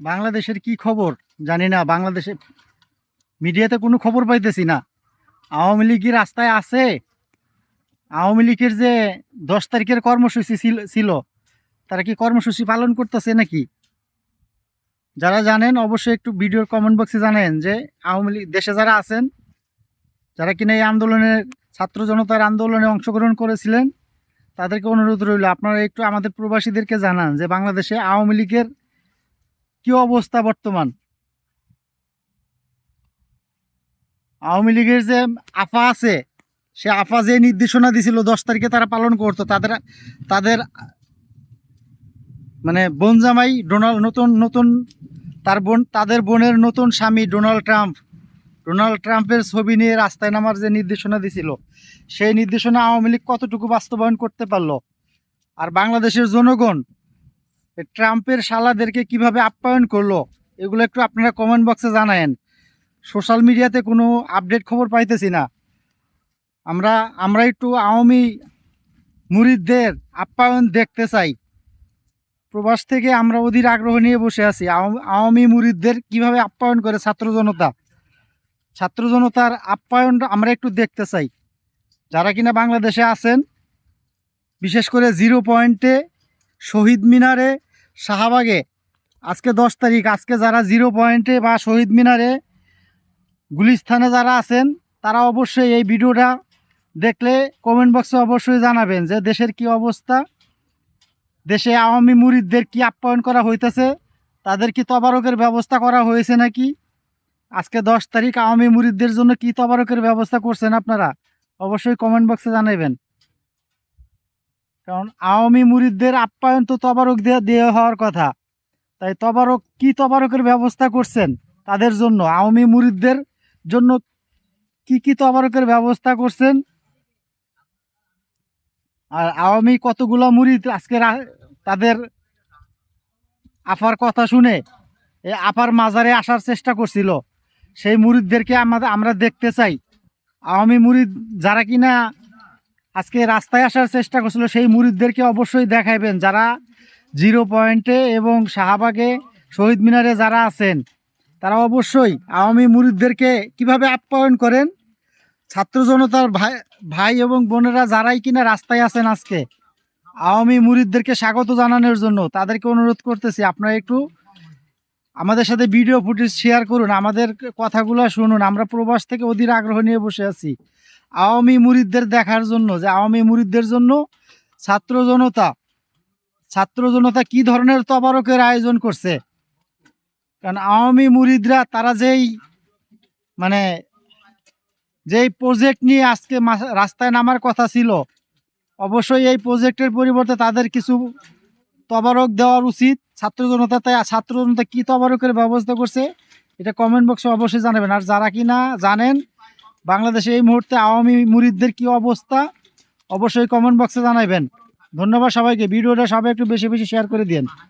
বাংলাদেশের কি খবর জানি না, বাংলাদেশে মিডিয়াতে কোনো খবর পাইতেছি না। আওয়ামী লীগ রাস্তায় আছে। আওয়ামী লীগের যে দশ তারিখের কর্মসূচি ছিল- ছিল, তারা কি কর্মসূচি পালন করতেছে নাকি? যারা জানেন অবশ্যই একটু ভিডিওর কমেন্ট বক্সে জানেন যে আওয়ামী লীগ, দেশে যারা আছেন, যারা কিনা এই আন্দোলনে, ছাত্র জনতার আন্দোলনে অংশগ্রহণ করেছিলেন, তাদেরকে অনুরোধ রইল, আপনারা একটু আমাদের প্রবাসীদেরকে জানান যে বাংলাদেশে আওয়ামী লীগের কি অবস্থা বর্তমান? আওয়ামী লীগের যে আফা আছে, সে আফা যে নির্দেশনা দিছিল দশ তারিখে তারা পালন করতো, তাদের তাদের মানে বোন জামাই ডোনাল্ড, নতুন নতুন তার বোন, তাদের বোনের নতুন স্বামী ডোনাল্ড ট্রাম্প। ডোনাল্ড ট্রাম্পের ছবি নিয়ে রাস্তায় নামার যে নির্দেশনা দিছিল, সেই নির্দেশনা আওয়ামী লীগ কতটুকু বাস্তবায়ন করতে পারল? আর বাংলাদেশের জনগণ ট্রাম্পের শালাদেরকে কীভাবে আপ্যায়ন করল, এগুলো একটু আপনারা কমেন্ট বক্সে জানায়েন। সোশ্যাল মিডিয়াতে কোনো আপডেট খবর পাইতেছি না। আমরা আমরা একটু আওয়ামী মুরিদদের আপ্যায়ন দেখতে চাই। প্রবাস থেকে আমরা অধীর আগ্রহ নিয়ে বসে আছি। আওয়ামী মুরিদদের কীভাবে আপ্যায়ন করে ছাত্র জনতা? ছাত্র জনতার আপ্যায়ন আমরা একটু দেখতে চাই। যারা কিনা বাংলাদেশে আছেন, বিশেষ করে জিরো পয়েন্টে শহীদ মিনারে শাহবাগে। আজকে দশ তারিখ, আজকে যারা জিরো পয়েন্টে বা শহীদ মিনারে গুলিস্থানে যারা আছেন, তারা অবশ্যই এই ভিডিওটা দেখলে কমেন্ট বক্সে অবশ্যই জানাবেন যে দেশের কি অবস্থা, দেশে আওয়ামী মুরিদদের কি আপ্যায়ন করা হইতেছে, তাদের কি তবারকের ব্যবস্থা করা হয়েছে নাকি, আজকে দশ তারিখ আওয়ামী মুরিদদের জন্য কি তবারকের ব্যবস্থা করছেন আপনারা, অবশ্যই কমেন্ট বক্সে জানাবেন কারণ আওয়ামী মুরিদদের আপ্যায়ন তো তবারক দেওয়া হওয়ার কথা। তাই তবারক কি তবারকের ব্যবস্থা করছেন তাদের জন্য? আওয়ামী মুরিদদের জন্য কি কি তবারকের ব্যবস্থা করছেন? আর আওয়ামী কতগুলো মুরিদ আজকে তাদের আফার কথা শুনে এই আপার মাজারে আসার চেষ্টা করছিল। সেই মুরিদদেরকে আমাদের আমরা দেখতে চাই। আওয়ামী মুরিদ যারা কিনা আজকে রাস্তায় আসার চেষ্টা করছিল, সেই মুরিদদেরকে অবশ্যই দেখাইবেন যারা জিরো পয়েন্টে এবং শাহবাগে, শহীদ মিনারে যারা আছেন, তারা অবশ্যই আওয়ামী মুরিদদেরকে কীভাবে আপ্যায়ন করেন, ছাত্র জনতার ভাই ভাই এবং বোনেরা যারাই কিনা রাস্তায় আছেন আজকে, আওয়ামী মুরিদদেরকে স্বাগত জানানোর জন্য তাদেরকে অনুরোধ করতেছি, আপনারা একটু আমাদের সাথে ভিডিও ফুটেজ শেয়ার করুন, আমাদের কথাগুলো শুনুন, আমরা প্রবাস থেকে অধীর আগ্রহ নিয়ে বসে আছি। আওয়ামী মুরিদদের দেখার জন্য, যে আওয়ামী মুরিদদের জন্য ছাত্র জনতা ছাত্র জনতা কি ধরনের তবারকের আয়োজন করছে? কারণ আওয়ামী মুরিদরা, তারা যেই মানে যেই প্রজেক্ট নিয়ে আজকে রাস্তায় নামার কথা ছিল, অবশ্যই এই প্রজেক্টের পরিবর্তে তাদের কিছু তবারক দেওয়ার উচিত। ছাত্র জনতা তাই ছাত্র জনতা কী তবারকের ব্যবস্থা করছে, এটা কমেন্ট বক্সে অবশ্যই জানাবেন। আর যারা কি না জানেন, বাংলাদেশে এই মুহূর্তে আওয়ামী মুরিদদের কি অবস্থা, অবশ্যই কমেন্ট বক্সে জানাবেন ধন্যবাদ সবাইকে। ভিডিওটা সবাই একটু বেশি বেশি শেয়ার করে দিন